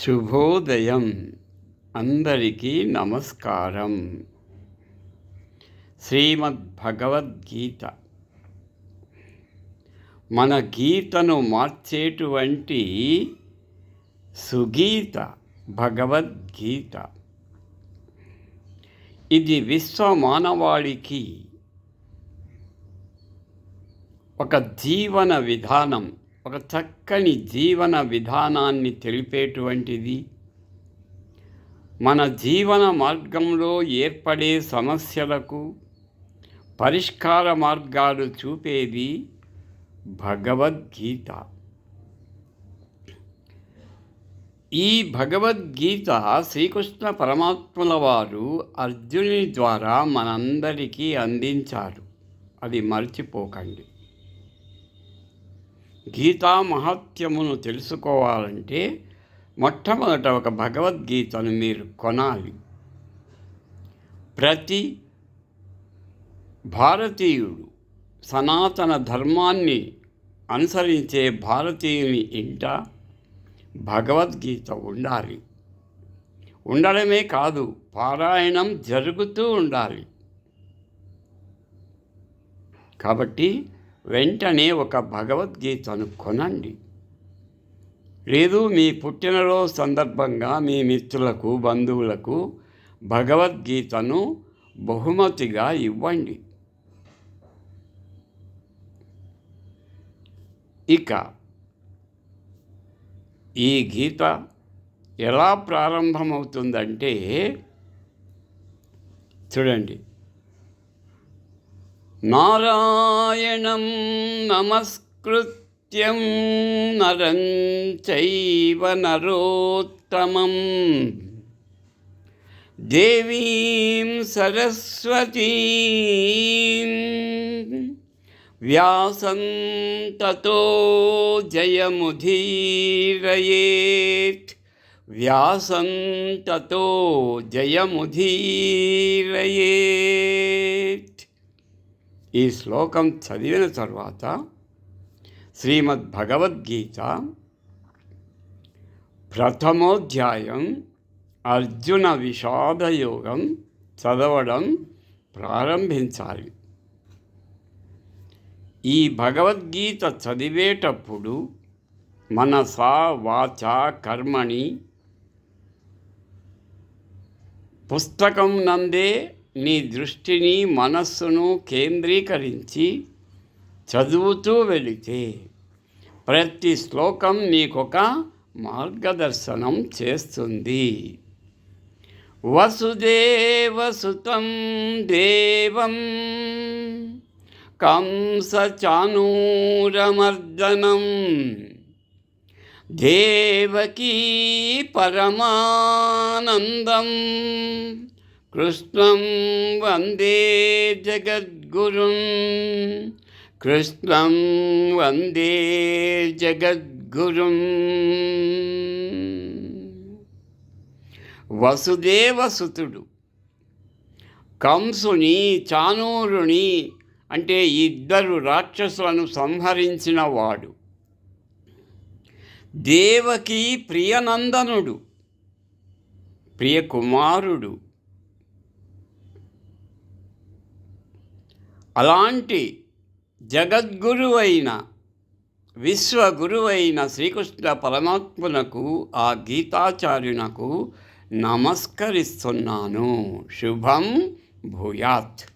శుభోదయం. అందరికీ నమస్కారం. శ్రీమద్భగవద్గీత. మన గీతను మార్చేటువంటి సుగీత భగవద్గీత. ఇది విశ్వ మానవాళికి ఒక జీవన విధానం. ఒక చక్కని జీవన విధానాన్ని తెలిపేటువంటిది. మన జీవన మార్గంలో ఏర్పడే సమస్యలకు పరిష్కార మార్గాలు చూపేది భగవద్గీత. ఈ భగవద్గీత శ్రీకృష్ణ పరమాత్ముల వారు అర్జునుని ద్వారా మనందరికీ అందించారు. అది మర్చిపోకండి. గీతా మహత్యమును తెలుసుకోవాలంటే మొట్టమొదట ఒక భగవద్గీతను మీరు కొనాలి. ప్రతి భారతీయుడు సనాతన ధర్మాన్ని అనుసరించే భారతీయుని ఇంట భగవద్గీత ఉండాలి. ఉండడమే కాదు పారాయణం జరుగుతూ ఉండాలి. కాబట్టి వెంటనే ఒక భగవద్గీతను కొనండి. లేదు మీ పుట్టినరోజు సందర్భంగా మీ మిత్రులకు బంధువులకు భగవద్గీతను బహుమతిగా ఇవ్వండి. ఇక ఈ గీత ఎలా ప్రారంభమవుతుందంటే చూడండి. నారాయణం నమస్కృత్యం నరం చైవ నరోత్తమం దేవీం సరస్వతీం వ్యాసం తతో జయముధీరయేత్ వ్యాసం తతో జయముధీరయేత్ ఈ శ్లోకం చదివిన తర్వాత శ్రీమద్ భగవద్గీత ప్రథమోధ్యాయం అర్జున విషాదయోగం చదవడం ప్రారంభించాలి. ఈ భగవద్గీత చదివేటప్పుడు మనసా వాచ కర్మణి పుస్తకం నందే నీ దృష్టిని మనస్సును కేంద్రీకరించి చదువుతూ వెళితే ప్రతి శ్లోకం నీకొక మార్గదర్శనం చేస్తుంది. వసుదేవసుతం దేవం కంసచానూరమర్దనం దేవకీ పరమానందం. కృష్ణం వందే జగద్గురుం. కృష్ణం వందే జగద్గురుం. వసుదేవసుతుడు కంసుని చానూరుని అంటే ఇద్దరు రాక్షసులను సంహరించిన వాడు. దేవకి ప్రియనందనుడు ప్రియకుమారుడు అలాంటి జగద్గురువైన విశ్వగురువైన శ్రీకృష్ణ పరమాత్మునకు ఆ గీతాచార్యునకు నమస్కరిస్తున్నాను. శుభం భూయాత్.